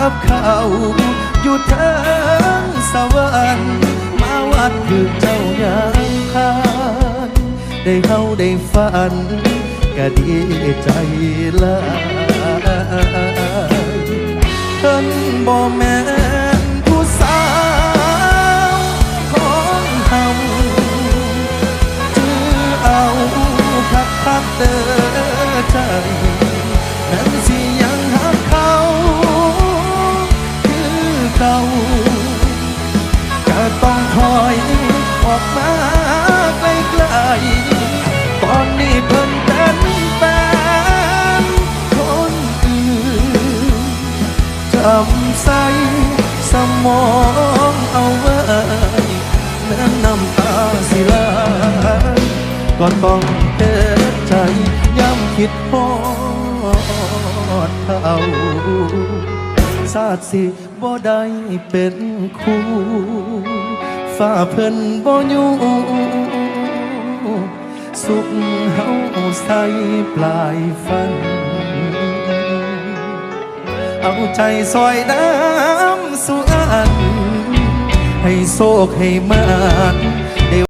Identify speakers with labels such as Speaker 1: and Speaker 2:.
Speaker 1: กับเขาอยู่เทิงสวรรค์มาวัดคือเจ้ายังคานได้เฮาได้ฝันก็ดีใจลายเพิ่นบ่แม่นผู้สาวของเฮาจื้อเอาคักคักเด้อใจนั้นสิ เก่าก็ต้องถอยออกมาไกลๆตอนนี้เพิ่นเป็นแฟนคนอื่นจำใส่สมองเอาไว้แม้น้ำตาสิไหลก็ต้องเก็บใจย้ำคิดพอดเขา สาดสิบ่ได้เป็นคู่ฝ้าเพิ่นบ่อยู่สุขเฮาใส่ปลายฟัน เอาใจซอยน้ำสุอันให้โศกให้มัน